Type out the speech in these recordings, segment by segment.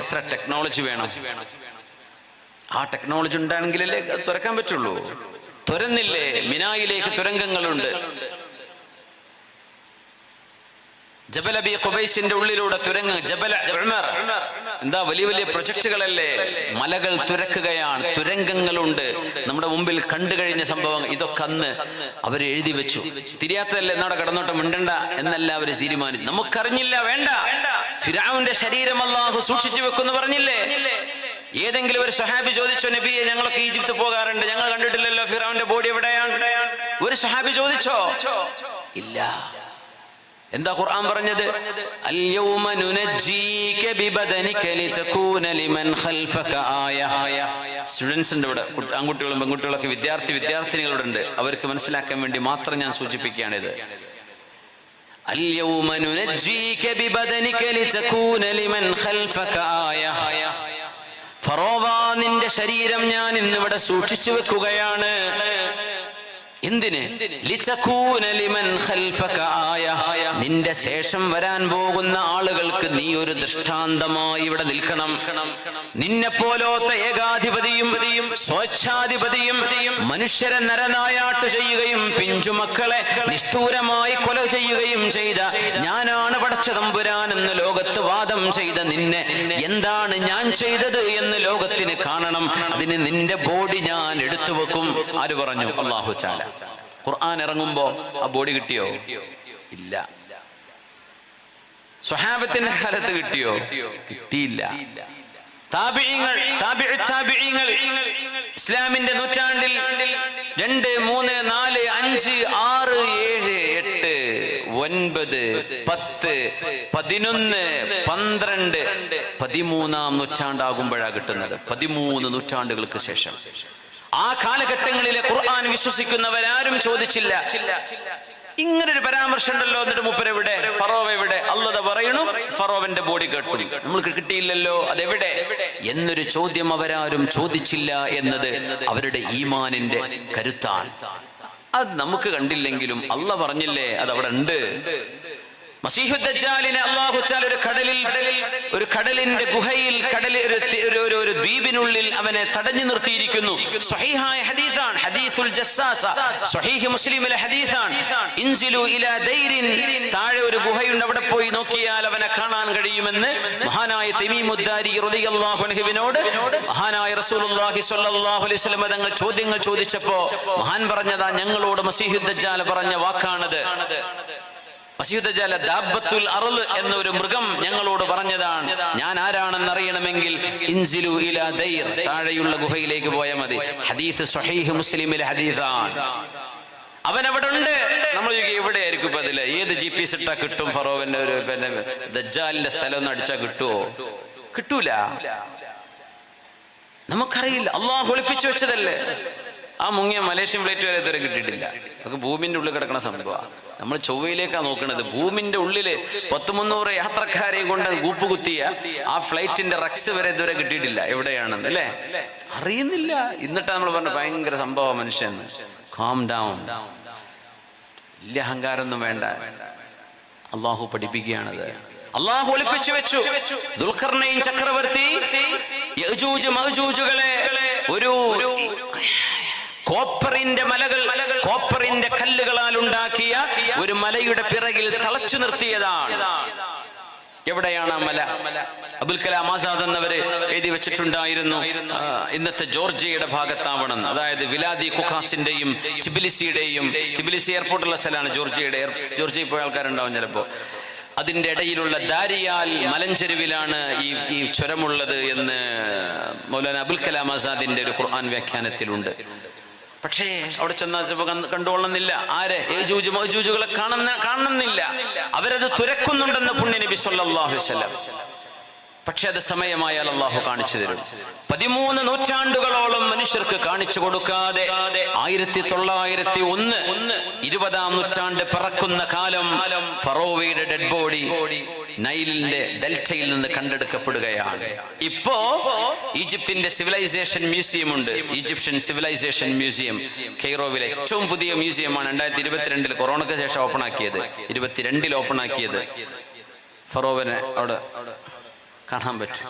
എത്ര ടെക്നോളജി വേണം? ആ ടെക്നോളജി ഉണ്ടാണെങ്കിലല്ലേ തുറക്കാൻ പറ്റുള്ളൂ. തുരന്നില്ലേ? മിനായിലേക്ക് തുരങ്കങ്ങളുണ്ട്. ജബലബി ഖുബൈസിന്റെ ഉള്ളിലൂടെ തുരങ്ങ്. ജബല. എന്താ വലിയ വലിയ പ്രൊജക്ടുകളല്ലേ? മലകൾ തുരക്കുകയാണ്. തുരങ്കങ്ങളുണ്ട്. നമ്മുടെ മുമ്പിൽ കണ്ടു കഴിഞ്ഞ സംഭവം ഇതൊക്കെ അന്ന് അവർ എഴുതി വെച്ചു. തിരിയാത്തതല്ലേ? എന്നവിടെ കടന്നോട്ടം മിണ്ടണ്ട എന്നല്ല അവർ തീരുമാനിച്ചു നമുക്കറിഞ്ഞില്ല. വേണ്ട. ഫിറാവിന്റെ ശരീരം അള്ളാഹു സൂക്ഷിച്ചു വെക്കുന്നു പറഞ്ഞില്ലേ? ഏതെങ്കിലും ഒരു സഹാബി ചോദിച്ചോ നബിയെ ഞങ്ങളൊക്കെ ഈജിപ്ത് പോകാറുണ്ട്. ഞങ്ങൾ കണ്ടിട്ടില്ലല്ലോ ഫിറാവിന്റെ ബോഡി എവിടെയാണ്? ഒരു സഹാബി ചോദിച്ചോ? ഇല്ല. എന്താ ഖുർആൻ പറഞ്ഞത്? നുനജ്ജീക ലിതകൂന ലിമൻ ഖൽഫക സ്റ്റുഡൻസ് ഉണ്ട് ഇവിടെ. ആൺകുട്ടികളും പെൺകുട്ടികളൊക്കെ വിദ്യാർത്ഥി വിദ്യാർത്ഥിനികളുണ്ട്. അവർക്ക് മനസ്സിലാക്കാൻ വേണ്ടി മാത്രം ഞാൻ സൂചിപ്പിക്കുകയാണിത്. اليوم ننجيك ببدنك لتكون لمن خلفك آية ഫറോവ നിന്റെ ശരീരം ഞാൻ ഇന്നിവിടെ സൂക്ഷിച്ചു വെക്കുകയാണ് എന്തിന് ലിതകൂന ലിമൻ ഖൽഫക ആയ നിന്റെ ശേഷം വരാൻ പോകുന്ന ആളുകൾക്ക് നീ ഒരു ദൃഷ്ടാന്തമായി ഇവിടെ നിൽക്കണം. നിന്നെ പോലോത്ത ഏകാധിപതിയും സ്വേച്ഛാധിപതിയും മനുഷ്യരെ നരനായാട്ട് ചെയ്യുകയും പിഞ്ചുമക്കളെ നിഷ്ഠൂരമായി കൊല ചെയ്യുകയും ചെയ്ത ഞാനാണ് പടച്ച തമ്പുരാൻ എന്ന് ലോകത്ത് വാദം ചെയ്ത നിന്നെ എന്താണ് ഞാൻ ചെയ്തത് എന്ന് ലോകത്തിന് കാണണം. അതിന് നിന്റെ ബോഡി ഞാൻ എടുത്തു വെക്കും. ആര് പറഞ്ഞു? അള്ളാഹു ചാല. ഖുർആൻ ഇറങ്ങുമ്പോ ആ ബോഡി കിട്ടിയോ? ഇല്ല. സ്വഹാബത്തിന്റെ കാലത്ത് കിട്ടിയോ? കിട്ടിയില്ല. ഇസ്ലാമിന്റെ നൂറ്റാണ്ടിൽ രണ്ട് മൂന്ന് നാല് അഞ്ച് ആറ് ഏഴ് എട്ട് ഒൻപത് പത്ത് പതിനൊന്ന് പന്ത്രണ്ട് പതിമൂന്നാം നൂറ്റാണ്ടാകുമ്പോഴാണ് കിട്ടുന്നത്. പതിമൂന്ന് നൂറ്റാണ്ടുകൾക്ക് ശേഷം. ആ കാലഘട്ടങ്ങളിലെ ഖുർആൻ വിശ്വസിക്കുന്നവരാരും ചോദിച്ചില്ല. ഇങ്ങനൊരു പരാമർശം ഉണ്ടല്ലോ എന്നിട്ട് മുപ്പരെവിടെ ഫറോവ എവിടെ? അല്ലത പറയണു ഫറോവന്റെ ബോഡി കേട്ടു നമ്മൾക്ക് കിട്ടിയില്ലല്ലോ അതെവിടെ? എന്നൊരു ചോദ്യം അവരാരും ചോദിച്ചില്ല എന്നത് അവരുടെ ഈമാനിന്റെ കരുത്താണ്. അത് നമുക്ക് കണ്ടില്ലെങ്കിലും അല്ല പറഞ്ഞില്ലേ അത് അവിടെ ഉണ്ട്. മസീഹുദ്ദാലിനെ ഒരു കടലിൽ ഒരു കടലിന്റെ ഗുഹയിൽ കടലിൽ ഒരു ഒരു ദ്വീപിനുള്ളിൽ അവനെ തടഞ്ഞു നിർത്തിയിരിക്കുന്നു. സ്വഹീഹായ ഹദീസാണ്. ഹദീസുൽ ജസ്സാസ. സ്വഹീഹ് മുസ്ലിമിലെ ഹദീസാണ്. ഇൻസിലു താഴെ ഒരു ഗുഹയുണ്ട്. അവിടെ പോയി നോക്കിയാൽ അവനെ കാണാൻ കഴിയുമെന്ന് മഹാനായ തമീമുദ്ദാരി റളിയല്ലാഹു അൻഹുവിനോട് മഹാനായ റസൂലുള്ളാഹി സ്വല്ലല്ലാഹു അലൈഹി വസല്ലം തങ്ങൾ ചോദ്യങ്ങൾ ചോദിച്ചപ്പോ മഹാൻ പറഞ്ഞതാ ഞങ്ങളോട് മസീഹുദ്ദാൽ പറഞ്ഞ വാക്കാണത്. മസീദജാല ദാബത്തുൽ അറുൽ എന്ന ഒരു മൃഗം ഞങ്ങളോട് പറഞ്ഞതാണ് ഞാൻ ആരാണെന്ന് അറിയണമെങ്കിൽ ഇൻസിലു ഇലാ ദൈർ. താഴെയുള്ള ഗുഹയിലേക്ക് പോയാൽ മതി. ഹദീഫ് സഹീഹ് മുസ്ലിമിലെ ഹദീഫാണ് അവൻ അവിടെ ഉണ്ട് നമ്മൾ എവിടെ ആയിരിക്കും ഇപ്പൊ അതിൽ ഏത് ജി പി എസ് ഇട്ടാ കിട്ടും ഫറോവന്റെ ഒരു പിന്നെ ദജ്ജാലിന്റെ സ്ഥലം ഒന്ന് അടിച്ചാ കിട്ടുമോ കിട്ടൂല. നമുക്കറിയില്ല. അള്ളാഹ് ഒളിപ്പിച്ചു വെച്ചതല്ലേ? ആ മുങ്ങിയ മലേഷ്യൻ ഫ്ലൈറ്റ് വരെ ഇതുവരെ കിട്ടിയിട്ടില്ല. അതൊക്കെ ഭൂമിന്റെ ഉള്ളിൽ കിടക്കുന്ന സംഭവമാണ് നമ്മൾ ചൊവ്വയിലേക്കാണ് നോക്കുന്നത് ഭൂമിന്റെ ഉള്ളിൽ പത്ത് മുന്നൂറ് യാത്രക്കാരെ കൊണ്ട് കൂപ്പുകുത്തിയ ആ ഫ്ലൈറ്റിന്റെ റക്സ് വരെ ഇതുവരെ കിട്ടിയിട്ടില്ല. എവിടെയാണെന്ന് അല്ലേ? അറിയുന്നില്ല. എന്നിട്ടാ നമ്മൾ പറഞ്ഞ ഭയങ്കര സംഭവം മനുഷ്യൻ കാം ഡൗൺ വലിയ അഹങ്കാരമൊന്നും വേണ്ട. അള്ളാഹു പഠിപ്പിക്കുകയാണത്. അള്ളാഹു ഒളിപ്പിച്ചു വെച്ചു. ദുൽഖർണയും ചക്രവർത്തി യജൂജ് ഒരു കോപ്പറിന്റെ മലകൾ കോപ്പറിന്റെ കല്ലുകളാൽ ഉണ്ടാക്കിയ ഒരു മലയുടെ പിറകിൽ തളച്ചു നിർത്തിയതാണ്. എവിടെയാണ് ആ മല? അബുൽ കലാം ആസാദ് എന്നവര് എഴുതി വെച്ചിട്ടുണ്ടായിരുന്നു. ഇന്നത്തെ ജോർജിയയുടെ ഭാഗത്താവണം അതായത് വിലാദി കുഖാസിന്റെയും ചിബിലിസിയുടെയും ചിബിലിസി എയർപോർട്ടുള്ള സ്ഥലമാണ് ജോർജിയയുടെ ജോർജി പോയ ആൾക്കാരുണ്ടാവും ചിലപ്പോ. അതിന്റെ ഇടയിലുള്ള ദാരിയാൽ മലഞ്ചെരുവിലാണ് ഈ ഈ ചുരമുള്ളത് എന്ന് മൗലാന അബുൽ കലാം ആസാദിന്റെ ഒരു ഖുർആൻ വ്യാഖ്യാനത്തിലുണ്ട്. പക്ഷേ അവിടെ ചെന്നപ്പോൾ കണ്ടുകൊള്ളുന്നില്ല. ആരെ? ഏജൂജ് മൗജൂജുകളെ കാണുന്ന കാണുന്നില്ല. അവരത് തുരക്കുന്നുണ്ടെന്ന് പുണ്യ നബി സല്ലല്ലാഹു അലൈഹി വസല്ലം. പക്ഷെ അത് സമയമായാൽ അള്ളാഹു കാണിച്ചു തരും. പതിമൂന്ന് നൂറ്റാണ്ടുകളോളം മനുഷ്യർക്ക് കാണിച്ചു കൊടുക്കാതെ ആയിരത്തി തൊള്ളായിരത്തി ഒന്ന് ഇരുപതാം നൂറ്റാണ്ട് പിറക്കുന്ന കാലം ഫറോവയുടെ ഡെഡ് ബോഡി. നൈലിന്റെ ഡെൽറ്റയിൽ നിന്ന് കണ്ടെടുക്കപ്പെടുകയാണ്. ഇപ്പോ ഈജിപ്തിന്റെ സിവിലൈസേഷൻ മ്യൂസിയം ഉണ്ട്. ഈജിപ്ഷ്യൻ സിവിലൈസേഷൻ മ്യൂസിയം കെയ്റോവിലെ ഏറ്റവും പുതിയ മ്യൂസിയമാണ് രണ്ടായിരത്തി ഇരുപത്തിരണ്ടിൽ കൊറോണയ്ക്ക് ശേഷം ഓപ്പൺ ആക്കിയത് ഇരുപത്തിരണ്ടിൽ ഓപ്പൺ ആക്കിയത് ഫറോവിനെ അവിടെ കാണാൻ പറ്റും.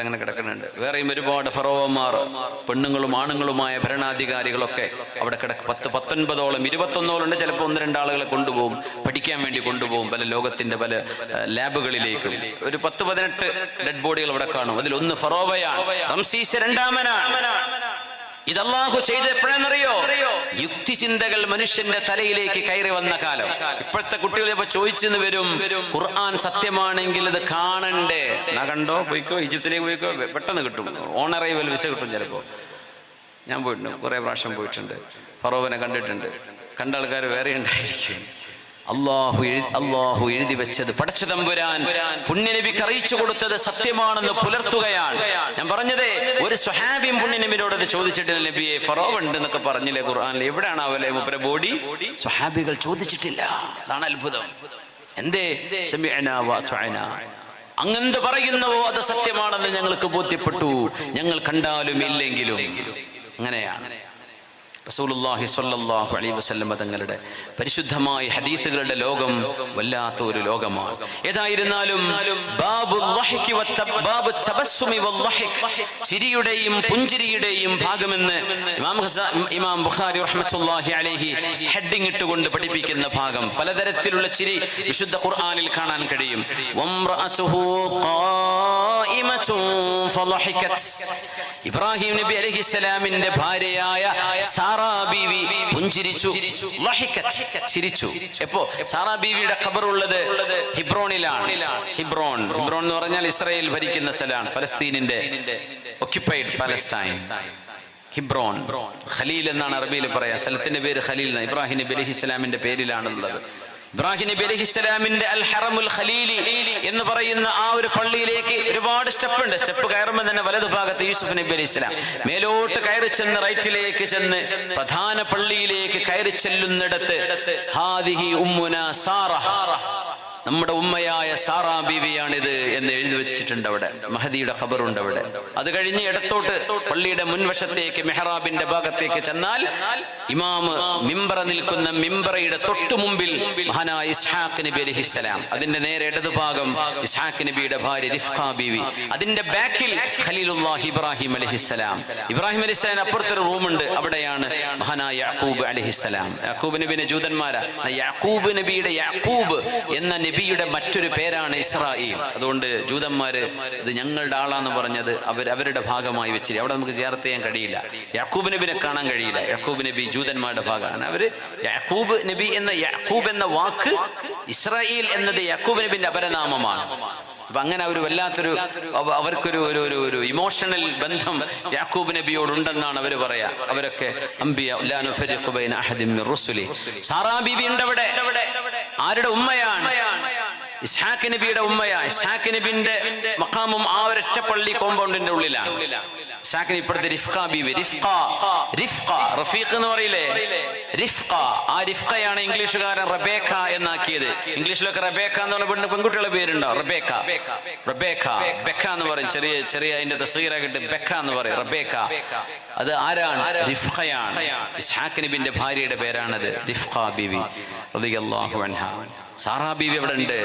അങ്ങനെ കിടക്കുന്നുണ്ട്. വേറെയും ഒരുപാട് ഫറോവന്മാർ പെണ്ണുങ്ങളും ആണുങ്ങളുമായ ഭരണാധികാരികളൊക്കെ അവിടെ കിടക്ക് പത്ത് പത്തൊൻപതോളം ഇരുപത്തൊന്നോളം ഉണ്ട് ചിലപ്പോൾ ഒന്ന് രണ്ടാളുകളെ കൊണ്ടുപോകും പഠിക്കാൻ വേണ്ടി കൊണ്ടുപോകും പല ലോകത്തിന്റെ പല ലാബുകളിലേക്ക്. ഒരു പത്ത് പതിനെട്ട് ഡെഡ് ബോഡികൾ അവിടെ കാണും. അതിൽ ഒന്ന് ഫറോവയാണ്. രണ്ടാമനാണ്. ഇത് ചെയ്ത് എപ്പോഴെന്നറിയോ? യുക്തി ചിന്തകൾ മനുഷ്യന്റെ തലയിലേക്ക് കയറി വന്ന കാലം. ഇപ്പോഴത്തെ കുട്ടികൾ ഇപ്പൊ ചോദിച്ചെന്ന് വരും ഖുർആൻ സത്യമാണെങ്കിൽ ഇത് കാണണ്ടേ? എന്നാ കണ്ടോ? പോയിക്കോ ഈജിപ്തിലേക്ക് പോയിക്കോ പെട്ടെന്ന് കിട്ടും. ഓൺ അറൈവൽ വിസ കിട്ടും ചിലപ്പോ. ഞാൻ പോയിട്ടുണ്ട് കുറെ പ്രാവശ്യം പോയിട്ടുണ്ട്. ഫറോവിനെ കണ്ടിട്ടുണ്ട്. കണ്ട ആൾക്കാർ വേറെ ഉണ്ടായിരിക്കും അള്ളാഹു അള്ളാഹു എഴുതി വെച്ചത് പടച്ചു തമ്പുരാൻ പുണ്യനബിക്ക് അറിയിച്ചു കൊടുത്തത് സത്യമാണെന്ന് പുലർത്തുകയാണ്. ഞാൻ പറഞ്ഞത് ഒരു സ്വഹാബിയും പുണ്യനബിനോട് ചോദിച്ചിട്ടില്ല നബിയെ ഫറോവ് ഉണ്ട് എന്നൊക്കെ പറഞ്ഞില്ലേ ഖുർആാനിൽ? എവിടെയാണ് അവലെ മുപ്പര ബോഡി? സ്വഹാബികൾ ചോദിച്ചിട്ടില്ല. അതാണ് അത്ഭുതം. എന്തേ. അങ്ങെന്ത് പറയുന്നുവോ അത് സത്യമാണെന്ന് ഞങ്ങൾക്ക് ബോധ്യപ്പെട്ടു. ഞങ്ങൾ കണ്ടാലും ഇല്ലെങ്കിലും. അങ്ങനെയാണ്. റസൂലുള്ളാഹി സ്വല്ലല്ലാഹു അലൈഹി വസല്ലം തങ്ങളുടെ പരിശുദ്ധമായ ഹദീസുകളുടെ ലോകം വല്ലാത്ത ഒരു ലോകമാണ് ഏതായിരുന്നാലും. ചിരിയുടെയും പുഞ്ചിരിയുടെയും ഭാഗമെന്ന് ഇമാം ഇമാം ബുഖാരി റഹ്മത്തുള്ളാഹി അലൈഹി ഹെഡിങ് ഇട്ടുകൊണ്ട് പഠിപ്പിക്കുന്ന ഭാഗം പലതരത്തിലുള്ള ചിരി വിശുദ്ധ ഖുർആനിൽ കാണാൻ കഴിയും. ഇബ്രാഹിം നബി അലൈഹിസ്സലാമിന്റെ ഭാര്യയായ സാറാ ബീവി പുഞ്ചിരിച്ചു. ചിരിച്ചു. എപ്പോ? സാറാ ബീവിയുടെ ഖബറുള്ളത് ഹിബ്രോണിലാണ്. ഹിബ്രോൺ. ഹിബ്രോൺ എന്ന് പറഞ്ഞാൽ ഇസ്രായേൽ ഭരിക്കുന്ന സ്ഥലമാണ് ഫലസ്തീനിന്റെ ഒക്യുപ്പൈഡ് പാലസ്റ്റൈൻ ഹിബ്രോൺ. ഖലീൽ എന്നാണ് അറബിയിൽ പറയാ. സ്ഥലത്തിന്റെ പേര് ഖലീൽ. ഇബ്രാഹിം നബി അലഹി ഇസ്ലാമിന്റെ പേരിലാണുള്ളത്. ഇബ്രാഹിം നബി അൽ ഹറമുൽ ഖലീലി എന്ന് പറയുന്ന ആ ഒരു പള്ളിയിലേക്ക് ഒരുപാട് സ്റ്റെപ്പ് ഉണ്ട് സ്റ്റെപ്പ് കയറുമ്പോൾ തന്നെ വലതു ഭാഗത്ത് യൂസുഫ് നബി അലി ഇസ്ലാം മേലോട്ട് കയറി ചെന്ന് റൈറ്റിലേക്ക് ചെന്ന് പ്രധാന പള്ളിയിലേക്ക് കയറി ചെല്ലുന്നിടത്ത് ഹാദിഹി ഉമ്മുന സാറ. നമ്മുടെ ഉമ്മയായ സാറാ ബീവിയാണിത് എന്ന് എഴുതി വെച്ചിട്ടുണ്ട് അവിടെ. മഹദിയുടെ ഖബറുണ്ട് അവിടെ. അത് കഴിഞ്ഞ് ഇടത്തോട്ട് പള്ളിയുടെ മുൻവശത്തേക്ക് മെഹ്റാബിന്റെ ഭാഗത്തേക്ക് ചെന്നാൽ ഇമാമ് മിമ്പറ നിൽക്കുന്ന മിമ്പറയുടെ തൊട്ടു മുമ്പിൽ മഹാനായ ഇസ്ഹാഖ് നബി അലഹിസ്സലാം അതിന്റെ നേരെ ഇടതു ഭാഗം ഇസ്ഹാഖ് നബിയുടെ ഭാര്യ റിഫ്ഖ ബീവി. അതിന്റെ ബാക്കിൽ ഖലീലുല്ലാഹി ഇബ്രാഹിം അലഹിസ്സലാം ഇബ്രാഹിം അലഹിസ്സലാം അപ്പുറത്തൊരു റൂമുണ്ട്. അവിടെയാണ് മഹാനായ യാക്കൂബ് അലഹിസ്സലാം യാക്കൂബ് നബിന്റെ ജൂതന്മാരാ. യാക്കൂബ് നബിയുടെ യാക്കൂബ് എന്ന നബിയുടെ മറ്റൊരു പേരാണ് ഇസ്രായേൽ. അതുകൊണ്ട് ജൂതന്മാര് ഇത് ഞങ്ങളുടെ ആളാന്ന് പറഞ്ഞത് അവർ അവരുടെ ഭാഗമായി വെച്ചിരി അവിടെ നമുക്ക് ചേർത്ത് ചെയ്യാൻ കഴിയില്ല. യാക്കൂബ് നബിനെ കാണാൻ കഴിയില്ല. യാക്കൂബ് നബി ജൂതന്മാരുടെ ഭാഗമാണ്. അവർ യാക്കൂബ് നബി എന്ന യാക്കൂബ് എന്ന വാക്ക് ഇസ്രായേൽ എന്നത് യാക്കൂബ് നബിന്റെ അപരനാമമാണ്. അപ്പൊ അങ്ങനെ ഒരു വല്ലാത്തൊരു അവർക്കൊരു ഒരു ഒരു ഒരു ഇമോഷണൽ ബന്ധം യാക്കൂബ് നബിയോട് ഉണ്ടെന്നാണ് അവർ പറയാ. അവരൊക്കെ അംബിയ സാറാ ബിബി ഉണ്ട് അവിടെ ആരുടെ ഉമ്മയാണ്? ഇസ്ഹാഖ് നബിയുടെ ഉമ്മയാണ്. ഇസ്ഹാഖ് നബിന്റെ മക്കാമും ആ ഒരൊറ്റ പള്ളി കോമ്പൗണ്ടിന്റെ ഉള്ളിലാണ്. ഇസ്ഹാഖ് ഇപ്പോഴത്തെ റിഫ്ക ബീവി. റിഫ്ക റിഫ്ക റഫീഖ് എന്ന് പറയില്ലേ? റിഫ്ക ആ റിഫ്കയാണ് ഇംഗ്ലീഷുകാരൻ റബേഖ എന്നാക്കിയത്. ഇംഗ്ലീഷിലൊക്കെ റബേഖ എന്ന് പറഞ്ഞ പെണ്ണ് പെൺകുട്ടികളുടെ പേരുണ്ടോ റബേഖ. റബേഖ. ബെക്ക എന്ന് പറയും. ചെറിയ ചെറിയ അതിന്റെ തസ്വീറാക്കിട്ട് ബെക്ക എന്ന് പറയും. റബേഖ. അത് ആരാണ്? റിഫ്ഖയാണ്. ഇസ്ഹാഖ് നബിന്റെ ഭാര്യയുടെ പേരാണത്. റിഫ്ഖ ബിവി. റളിയല്ലാഹു അൻഹ. സാറാ ബീവി അവിടെ ഉണ്ട്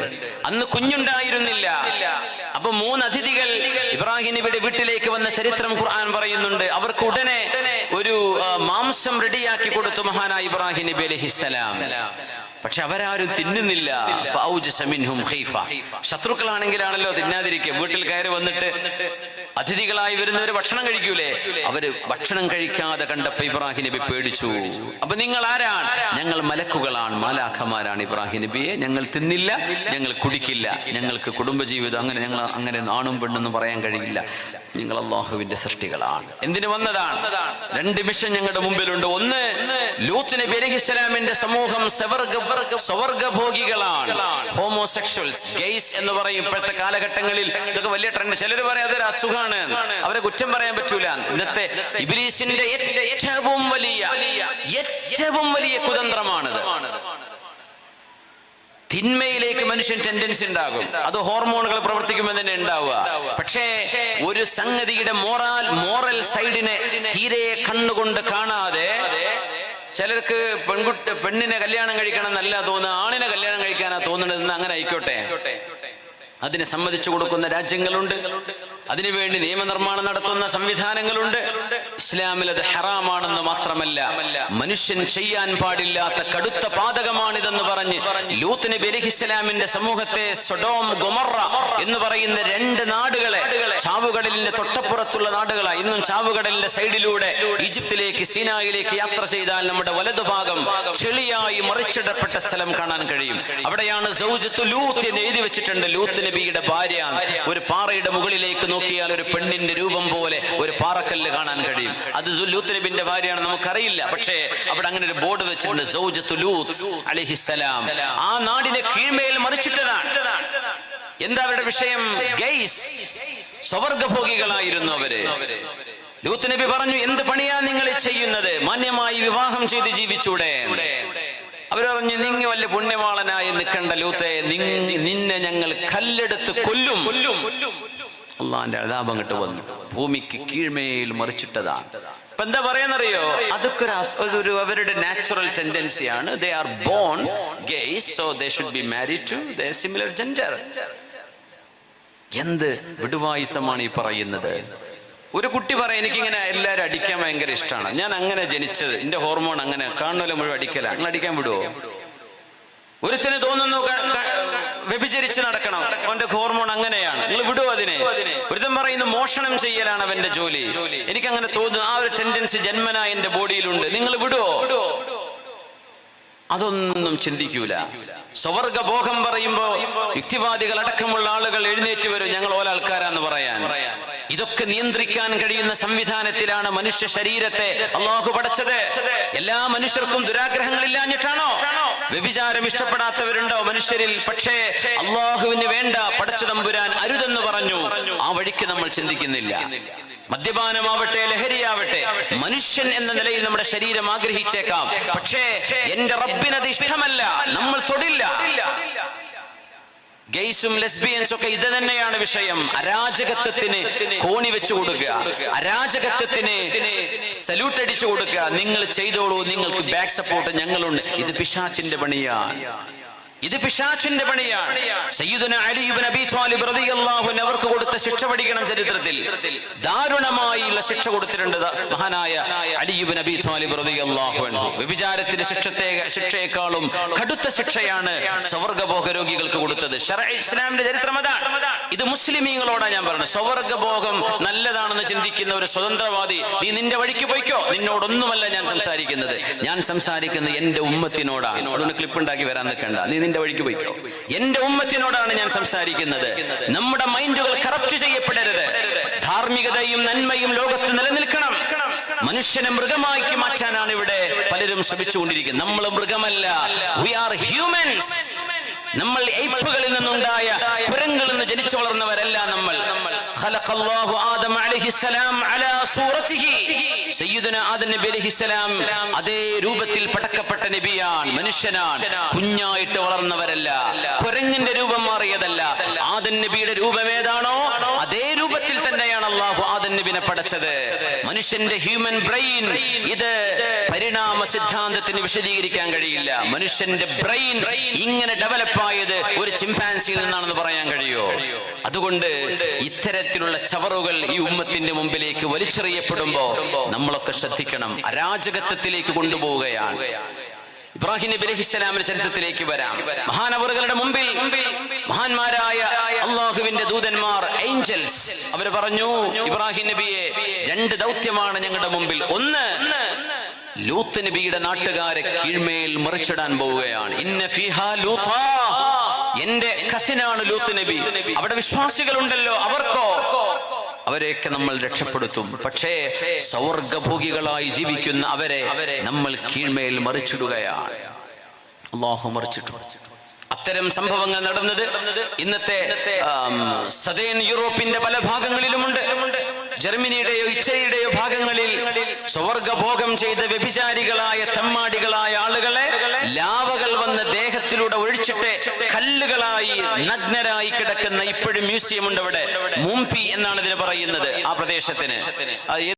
അന്ന് കുഞ്ഞുണ്ടായിരുന്നില്ല. അപ്പൊ മൂന്ന് അതിഥികൾ ഇബ്രാഹിം നബിയുടെ വീട്ടിലേക്ക് വന്ന ചരിത്രം ഖുർആൻ പറയുന്നുണ്ട്. അവർക്ക് ഉടനെ ഒരു മാംസം റെഡിയാക്കി കൊടുത്തു മഹാനായ ഇബ്രാഹിം നബി അലൈഹിസ്സലാം പക്ഷെ അവരാരും തിന്നുന്നില്ല. ശത്രുക്കളാണെങ്കിലാണല്ലോ തിന്നാതിരിക്കുക. വീട്ടിൽ കയറി വന്നിട്ട് അതിഥികളായി വരുന്നവര് ഭക്ഷണം കഴിക്കൂലേ? അവർ ഭക്ഷണം കഴിക്കാതെ കണ്ടപ്പോ ഇബ്രാഹിം നബി പേടിച്ചു. അപ്പൊ നിങ്ങൾ ആരാണ്? ഞങ്ങൾ മലക്കുകളാണ്. മാലാഖമാരാണ് ഇബ്രാഹിം നബിയെ. ഞങ്ങൾ തിന്നില്ല ഞങ്ങൾ കുടിക്കില്ല. ഞങ്ങൾക്ക് കുടുംബജീവിതം അങ്ങനെ ഞങ്ങൾ അങ്ങനെ ആണും പെണ്ണെന്നും പറയാൻ കഴിയില്ല. നിങ്ങൾ അള്ളാഹുവിന്റെ സൃഷ്ടികളാണ്. എന്തിനു വന്നതാണ്? രണ്ട് മിഷൻ ഞങ്ങളുടെ മുമ്പിലുണ്ട്. ഒന്ന് ലൂത്ത് നബി അലഹിസ്ലാമിന്റെ സമൂഹം സ്വർഗഭോഗികളാണ്. ഹോമോസെക്ഷൽസ് ഗെയ്സ് എന്ന് പറയും ഇപ്പോഴത്തെ കാലഘട്ടങ്ങളിൽ. ഇതൊക്കെ വലിയ ട്രെൻഡ് ചിലർ പറയാം അതൊരു അസുഖമാണ് അവരെ കുറ്റം പറയാൻ പറ്റൂല. ഇന്നത്തെ ഇബിലീസിന്റെ ഏറ്റവും വലിയ ഏറ്റവും വലിയ കുതന്ത്രമാണിത്. തിന്മയിലേക്ക് മനുഷ്യൻ ടെൻഡൻസി ഉണ്ടാകും. അത് ഹോർമോണുകൾ പ്രവർത്തിക്കുമ്പോൾ തന്നെ ഉണ്ടാവുക. പക്ഷേ ഒരു സംഗതിയുടെ മോറാൽ മോറൽ സൈഡിനെ തീരെ കണ്ണുകൊണ്ട് കാണാതെ ചിലർക്ക് പെൺകുട്ടി പെണ്ണിനെ കല്യാണം കഴിക്കണം എന്നല്ല തോന്നുക ആണിനെ കല്യാണം കഴിക്കാനാ തോന്നുന്നത് അങ്ങനെ ആയിക്കോട്ടെ. അതിനെ സമ്മതിച്ചു കൊടുക്കുന്ന രാജ്യങ്ങളുണ്ട്. അതിനുവേണ്ടി നിയമനിർമ്മാണം നടത്തുന്ന സംവിധാനങ്ങളുണ്ട്. ഇസ്ലാമിൽ അത് ഹറാമാണെന്ന് മാത്രമല്ല മനുഷ്യൻ ചെയ്യാൻ പാടില്ലാത്ത കടുത്ത പാതകമാണിതെന്ന് പറഞ്ഞ് ലൂത്ത് നബി അലൈഹി ഇസ്ലാമിന്റെ സമൂഹത്തെ സൊഡോം ഗൊമറ എന്ന് പറയുന്ന രണ്ട് നാടുകളെ ചാവുകടലിന്റെ തൊട്ടപ്പുറത്തുള്ള നാടുകളാണ് ഇന്നും ചാവുകടലിന്റെ സൈഡിലൂടെ ഈജിപ്തിലേക്ക് സീനായിലേക്ക് യാത്ര ചെയ്താൽ നമ്മുടെ വലതുഭാഗം ചെളിയായി മറിച്ചിടപ്പെട്ട സ്ഥലം കാണാൻ കഴിയും. അവിടെയാണ് എഴുതി വെച്ചിട്ടുണ്ട്. ലൂത്ത് നബിയുടെ ഭാര്യ ഒരു പാറയുടെ മുകളിലേക്ക് നോക്കിയാൽ ഒരു പെണ്ണിന്റെ രൂപം പോലെ ഒരു പാറക്കല്ല് കാണാൻ കഴിയും. അത് സു- ലൂത്ത് നബിന്റെ ഭാര്യയാണ് നമുക്കറിയില്ല. പക്ഷേ അവിടെ അങ്ങനെ ഒരു ബോർഡ് വെച്ചിട്ടുണ്ട് സൗജത്തു ആ നാടിനെ കീഴ്മേൽ മറിച്ചിട്ടതാണ്. എന്താ അവരുടെ വിഷയം? ഗൈസ് സ്വവർഗഭോഗികളായിരുന്നു അവർ. ലൂത്ത് നബി പറഞ്ഞു എന്ത് പണിയാ നിങ്ങൾ ചെയ്യുന്നത്? മാന്യമായി വിവാഹം ചെയ്ത് ജീവിച്ചൂടെ? അവർ പറഞ്ഞു നിങ്ങ വല്ല പുണ്യവാളനായി നിൽക്കണ്ട ലൂത്തെ. നിന്നെ ഞങ്ങൾ കല്ലെടുത്ത് കൊല്ലും. അള്ളാന്റെ അതാപം കിട്ട് വന്നു. ഭൂമിക്ക് കീഴ്മേൽ മറിച്ചിട്ടതാണ് ഇപ്പൊ എന്താ പറയാന്നറിയോ? അതൊക്കെ ഒരു അവരുടെ natural ടെൻഡൻസിയാണ് they are born so they should be married to similar gender എന്ത് വിടുവായുത്തമാണ് ഈ പറയുന്നത്? ഒരു കുട്ടി പറയാം എനിക്കിങ്ങനെ എല്ലാവരും അടിക്കാൻ ഭയങ്കര ഇഷ്ടമാണ് ഞാൻ അങ്ങനെ ജനിച്ചത്. എന്റെ ഹോർമോൺ അങ്ങനെ കാണുന്നല്ലോ മുഴുവൻ അടിക്കലാണ് നിങ്ങൾ അടിക്കാൻ വിടുവോ? ഒരുത്തിന് തോന്നുന്നു വ്യഭിചരിച്ച് നടക്കണം. അവന്റെ ഹോർമോൺ അങ്ങനെയാണ്. നിങ്ങൾ വിടുവോ അതിനെ. ഒരുത്തൻ പറയുന്നു മോഷണം ചെയ്യലാണ് അവന്റെ ജോലി. എനിക്ക് അങ്ങനെ തോന്നുന്നു ആ ഒരു ടെൻഡൻസി ജന്മന എന്റെ ബോഡിയിലുണ്ട്. നിങ്ങൾ വിടുവോ അതൊന്നും ചിന്തിക്കൂല. സ്വവർഗബോധം പറയുമ്പോ യുക്തിവാദികൾ അടക്കമുള്ള ആളുകൾ എഴുന്നേറ്റ് വരും. ഞങ്ങൾ ഓല ആൾക്കാരാന്ന് പറയാൻ. ഇതൊക്കെ നിയന്ത്രിക്കാൻ കഴിയുന്ന സംവിധാനത്തിലാണ് മനുഷ്യ ശരീരത്തെ അള്ളാഹു പടച്ചത്. എല്ലാ മനുഷ്യർക്കും ദുരാഗ്രഹങ്ങളില്ലാഞ്ഞിട്ടാണോ വ്യഭിചാരം ഇഷ്ടപ്പെടാത്തവരുണ്ടോ മനുഷ്യരിൽ. പക്ഷേ അള്ളാഹുവിന് വേണ്ട പടച്ചതമ്പുരാൻ അരുതെന്ന് പറഞ്ഞു. ആ വഴിക്ക് നമ്മൾ ചിന്തിക്കുന്നില്ല. മദ്യപാനമാവട്ടെ ലഹരിയാവട്ടെ മനുഷ്യൻ എന്ന നിലയിൽ നമ്മുടെ ശരീരം ആഗ്രഹിച്ചേക്കാം. പക്ഷേ എന്റെ റബ്ബിനത് ഇഷ്ടമല്ല. നമ്മൾ തൊടില്ല. ഗെയ്സും ലെസ്ബിയൻസ് ഒക്കെ ഇത് തന്നെയാണ് വിഷയം. അരാജകത്വത്തിന് കോണി വെച്ചു കൊടുക്കുക. അരാജകത്വത്തിന് സല്യൂട്ട് അടിച്ചു കൊടുക്കുക. നിങ്ങൾ ചെയ്തോളൂ നിങ്ങൾക്ക് ബാക്ക് സപ്പോർട്ട് ഞങ്ങളുണ്ട്. ഇത് പിശാച്ചിന്റെ പണിയാണ് ഇത് പിശാച്ചിന്റെ പണിയാണ്. സയ്യിദുന അലി നബി താലിബ് റളിയല്ലാഹു അവർക്ക് കൊടുത്ത ശിക്ഷ പഠിക്കണം ചരിത്രത്തിൽ. ദാരുണമായുള്ള ശിക്ഷ കൊടുത്തിട്ടുണ്ട് മഹാനായ അലി നബി താലിബ് റളിയല്ലാഹു അൻഹു. വ്യഭിചാരത്തിന്റെ ശിക്ഷത്തെ ശിക്ഷയെക്കാളും കടുത്ത ശിക്ഷയാണ് സ്വർഗഭോഗ രോഗികൾക്ക് കൊടുത്തത്. ഇസ്ലാമിന്റെ ചരിത്രം അതാണ് ഇത് മുസ്ലിമീങ്ങളോടാ ഞാൻ പറയുന്നത് സ്വർഗഭോഗം നല്ലതാണെന്ന് ചിന്തിക്കുന്ന ഒരു സ്വതന്ത്രവാദി നീ നിന്റെ വഴിക്ക് പോയിക്കോ? നിന്നോടൊന്നുമല്ല ഞാൻ സംസാരിക്കുന്നത്. ഞാൻ സംസാരിക്കുന്നത് എന്റെ ഉമ്മത്തിനോടാണ്. ക്ലിപ്പ് ഉണ്ടാക്കി വരാൻ നിൽക്കണ്ട. നീ നിന്റെ വഴിക്ക് പോയിക്കോ. എന്റെ ഉമ്മത്തിനോടാണ് ഞാൻ സംസാരിക്കുന്നത്. നമ്മുടെ മൈൻഡുകൾ കറപ്റ്റ് ചെയ്യപ്പെടരുത്. ധാർമ്മികതയും നന്മയും ലോകത്ത് നിലനിൽക്കണം. മനുഷ്യനെ മൃഗമാക്കി മാറ്റാനാണ് ഇവിടെ പലരും ശ്രമിച്ചുകൊണ്ടിരിക്കുന്നത്. നമ്മൾ മൃഗമല്ല വി ആർ ഹ്യൂമൻസ് നമ്മൾ എയ്പ്പുകളിൽ നിന്നുണ്ടായ കുരങ്ങളിൽ നിന്ന് ജനിച്ചു വളർന്നവരല്ല നമ്മൾ. ഖലഖല്ലാഹു ആദം അലൈഹിസ്സലാം അലാ സൂറത്തിഹി. സയ്യിദുന ആദം നബി അതേ രൂപത്തിൽ പടക്കപ്പെട്ട നബിയാണ് മനുഷ്യനാണ്. കുഞ്ഞായിട്ട് വളർന്നവരല്ല കുരങ്ങിന്റെ രൂപം മാറിയതല്ല. ആദൻ നബിയുടെ രൂപം അതേ രൂപത്തിൽ തന്നെയാണ് അള്ളാഹു ആദൻ നബിനെ പടച്ചത്. മനുഷ്യന്റെ ഹ്യൂമൻ ബ്രെയിൻ ഇത് പരിണാമ സിദ്ധാന്തത്തിന് വിശദീകരിക്കാൻ കഴിയില്ല. മനുഷ്യന്റെ ബ്രെയിൻ ഇങ്ങനെ ഡെവലപ്പ് ആയത് ഒരു ചിമ്പാൻസിയിൽ നിന്നാണെന്ന് പറയാൻ കഴിയോ അതുകൊണ്ട് ഇത്തരത്തിലുള്ള ചവറുകൾ ഈ ഉമ്മത്തിന്റെ മുമ്പിലേക്ക് വലിച്ചെറിയപ്പെടുമ്പോ നമ്മളൊക്കെ ശ്രദ്ധിക്കണം. അരാജകത്വത്തിലേക്ക് കൊണ്ടുപോവുകയാണ്. ഇബ്രാഹിം നബി അലൈഹിസ്സലാമിന്റെ ചരിത്രത്തിലേക്ക് വരാം. മഹാനവറുകളുടെ മുമ്പിൽ മഹാന്മാരായ അള്ളാഹുവിന്റെ ദൂതന്മാർ ഏഞ്ചൽസ് അവർ പറഞ്ഞു ഇബ്രാഹിം നബിയെ രണ്ട് ദൗത്യമാണ് ഞങ്ങളുടെ മുമ്പിൽ. ഒന്ന് ലൂത്ത് നബിയുടെ നാട്ടുകാരെ കീഴ്മേൽ മറിച്ചിടാൻ പോവുകയാണ്. ഇന്ന ഫിഹാ ലൂത്താ. എന്റെ കസിനാണ് ലൂത്ത് നബി. അവിടെ വിശ്വാസികളുണ്ടല്ലോ അവർക്കോ? അവരെയൊക്കെ നമ്മൾ രക്ഷപ്പെടുത്തും. പക്ഷേ സൗർഗഭോഗികളായി ജീവിക്കുന്ന അവരെ നമ്മൾ കീഴ്മേൽ മറിച്ചിടുകയാണ്. അള്ളാഹു മറിച്ചിട്ടു. അത്തരം സംഭവങ്ങൾ നടന്നത് ഇന്നത്തെ സദേൻ യൂറോപ്പിന്റെ പല ഭാഗങ്ങളിലുമുണ്ട്. ജർമ്മനിയുടെയോ ഇറ്റലിയുടെയോ ഭാഗങ്ങളിൽ സ്വർഗഭോഗം ചെയ്ത വ്യഭിചാരികളായ തമ്മാടികളായ ആളുകളെ ലാവകൾ വന്ന ദേഹത്തിലൂടെ ഒഴിച്ചിട്ട് കല്ലുകളായി നഗ്നരായി കിടക്കുന്ന ഇപ്പോഴും മ്യൂസിയം ഉണ്ട് അവിടെ. മുംപി എന്നാണ് ഇതിന് പറയുന്നത് ആ പ്രദേശത്തിന്.